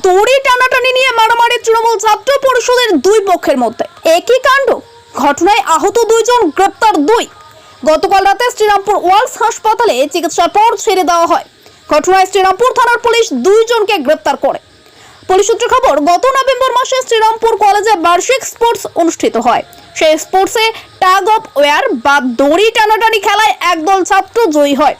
দড়ি টানাটানি নিয়ে মারামারি তৃণমূল ছাত্র পরিষদের দুই পক্ষের মধ্যে। একই কাণ্ড। ঘটনায় আহত দুইজন, গ্রেপ্তার দুই। গতকাল রাতে শ্রীরামপুর ওয়ার্লস হাসপাতালে চিকিৎসার পর ছেড়ে দেওয়া হয়। ঘটনায় শ্রীরামপুর থানার পুলিশ দুইজনকে গ্রেপ্তার করে। পুলিশ সূত্রে খবর, গত নভেম্বর মাসে শ্রীরামপুর কলেজে বার্ষিক স্পোর্টস অনুষ্ঠিত হয়। সেই স্পোর্টসে টাগ অফ ওয়ার বা দড়ি টানাটানি খেলায় একদল ছাত্র জয়ী হয়।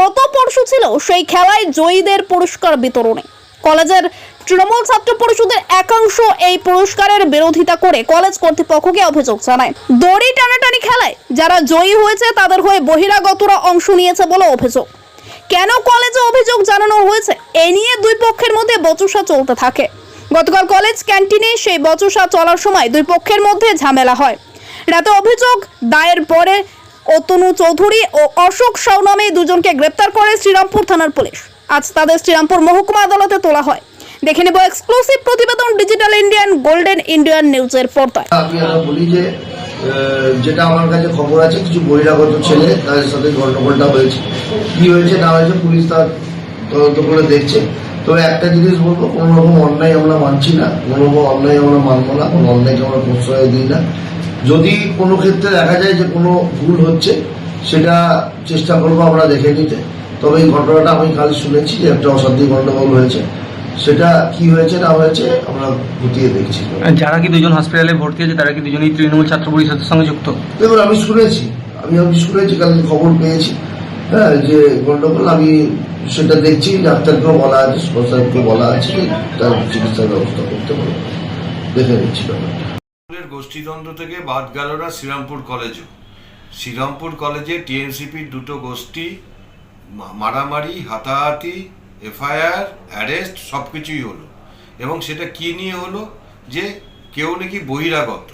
গত পরশু ছিল সেই খেলায় জয়ীদের পুরস্কার বিতরণে। কলেজের তৃণমূল ছাত্র পরিষদের একাংশ এই পুরস্কারের বিরোধিতা করে কলেজ কর্তৃপক্ষকে অভিযোগ জানায়। দড়ি টানাটানি খেলায় যারা জয়ী হয়েছে, তাদের হয়ে বহিরাগতরা অংশ নিয়েছে বলে অভিযোগ। কেন কলেজে অভিযোগ জানানো হয়েছে? এই নিয়ে দুই পক্ষের মধ্যে বচসা চলতে থাকে। গতকাল কলেজ ক্যান্টিনে সেই বচসা চলার সময় দুই পক্ষের মধ্যে ঝামেলা হয়। রাতে অভিযোগ, দায়ের পরে অতনু চৌধুরী ও অশোক সাউ নামে দুজনকে গ্রেপ্তার করে শ্রীরামপুর থানার পুলিশ। আজ তাদের শ্রীরামপুর মহকুমা আদালতে তোলা হয়। দেখে নেব এক্সক্লুসিভ প্রতিবেদন ডিজিটাল ইন্ডিয়ান গোল্ডেন ইন্ডিয়ান নিউজের পর্দায়। বলি যে যেটা আমার কাছে খবর আছে, কিছু বহিরাগত ছেলে, তাদের সাথে গন্ডগোলটা হয়েছে। কি হয়েছে না হয়েছে পুলিশ তার তদন্ত করে দেখছে। তবে একটা জিনিস বলব, কোনো রকম অন্যায় আমরা মানছি না, কোনো রকম অন্যায় আমরা মানবো না, কোনো অন্যায়কে আমরা প্রশ্রয় দিই না। যদি কোনো ক্ষেত্রে দেখা যায় যে কোনো ভুল হচ্ছে, সেটা চেষ্টা করব আমরা দেখে নিতে। তবে এই ঘটনাটা আমি কাল শুনেছি যে একটা অশান্তি গন্ডগোল হয়েছে। সেটা কি হয়েছে না হয়েছে আমরা খতিয়ে দেখছি। যারা কি দুজন হসপিটালে ভর্তি আছে তারা কি দুজনেই তৃণমূল ছাত্র পরিষদের সঙ্গে যুক্ত? দেখুন আমি শুনেছি। আমি আমি শুনেছি কালকে খবর পেয়েছি। হ্যাঁ যে গন্ডগোল আমি সেটা দেখছি ডাক্তারকেও বলা আছে সাহেবকে বলা আছে তার চিকিৎসার ব্যবস্থা করতে পারে দেখে নিচ্ছি ব্যাপারটা। গোষ্ঠীদ্বন্দ্ব থেকে বাদ গেল না শ্রীরামপুর কলেজও। শ্রীরামপুর কলেজে টিএমসিপির দুটো গোষ্ঠী মারামারি, হাতাহাতি, এফআইআর, অ্যারেস্ট সব কিছুই হলো। এবং সেটা কি নিয়ে হলো? যে কেউ নাকি বহিরাগত।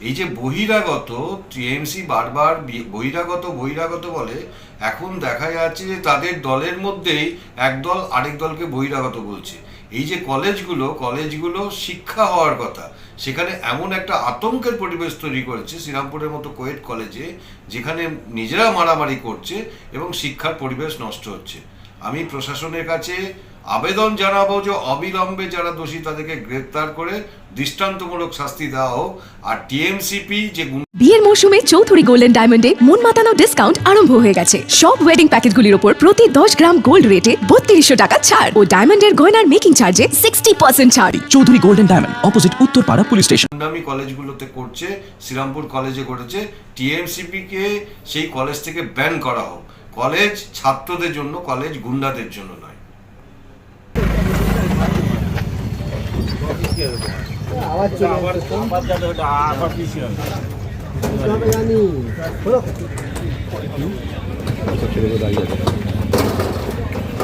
এই যে বহিরাগত, টিএমসি বারবার বহিরাগত বহিরাগত বলে, এখন দেখা যাচ্ছে যে তাদের দলের মধ্যেই একদল আরেক দলকে বহিরাগত বলছে। এই যে কলেজগুলো কলেজগুলো শিক্ষা হওয়ার কথা, সেখানে এমন একটা আতঙ্কের পরিবেশ তৈরি করেছে শ্রীরামপুরের মতো কোয়েট কলেজে, যেখানে নিজেরা মারামারি করছে এবং শিক্ষার পরিবেশ নষ্ট হচ্ছে। আমি প্রশাসনের কাছে আবেদন জানাব যে অবিলম্বে যারা দোষী তাদেরকে গ্রেপ্তার করে দৃষ্টান্তমূলক শাস্তি দেওয়া হোক, আর টিএমসিপি যে মৌসুমে চৌধুরী গোল্ডেন ডায়মন্ডে মন মাতানো ডিসকাউন্ট আরম্ভ হয়ে গেছে। সব ওয়েডিং প্যাকেজগুলির উপর প্রতি দশ গ্রাম গোল্ড রেটে বত্রিশশো টাকা ছাড়। ও ডায়মন্ডের গয়নার মেকিং চার্জে সিক্সটি পার্সেন্ট ছাড়। Chowdhury golden diamond opposite Uttarpara police station গুন্ডামি কলেজগুলোতে করছে শ্রীরামপুর কলেজে করেছে টিএমসিপিকে সেই কলেজ থেকে ব্যান করা হোক। কলেজ ছাত্রদের জন্য কলেজ গুন্ডাদের জন্য নয়।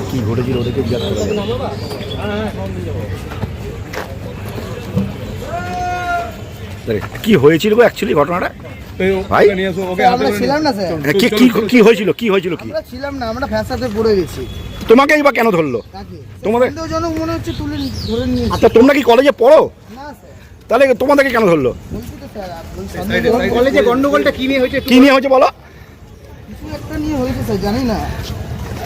কি ঘটেছিল ওদেরকে জিজ্ঞাসা করা যাবে। কি হয়েছিল গো অ্যাকচুয়ালি ঘটনাটা ভাই আমরা ছিলাম না স্যার। কি কি কি হয়েছিল কি হয়েছিল কি? আমরা ছিলাম না আমরা ফ্যাসাতে পড়ে গেছি। তোমাকেই বা কেন ধরলো? তোমাদের- মনে হচ্ছে তুলে ধরে নিয়ে আচ্ছা তোমরা কি কলেজে পড়ো? তাহলে তোমাদেরকে কেন ধরলো? কলেজে গন্ডগোলটা কি নিয়ে হয়েছে কি নিয়ে হয়েছে বলো? কিছু একটা নিয়ে হয়েছে স্যার জানি না।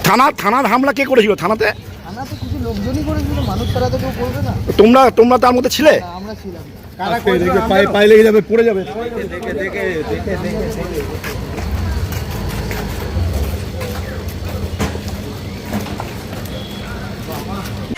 থানা থানার হামলা কে করেছিল থানাতে? থানাতে কিছু লোকজনই করেছিল মানুষ তারা তো কেউ করবে না। তোমরা তোমরা তার মধ্যে ছিলে। পায়ে লেগে যাবে পড়ে যাবে।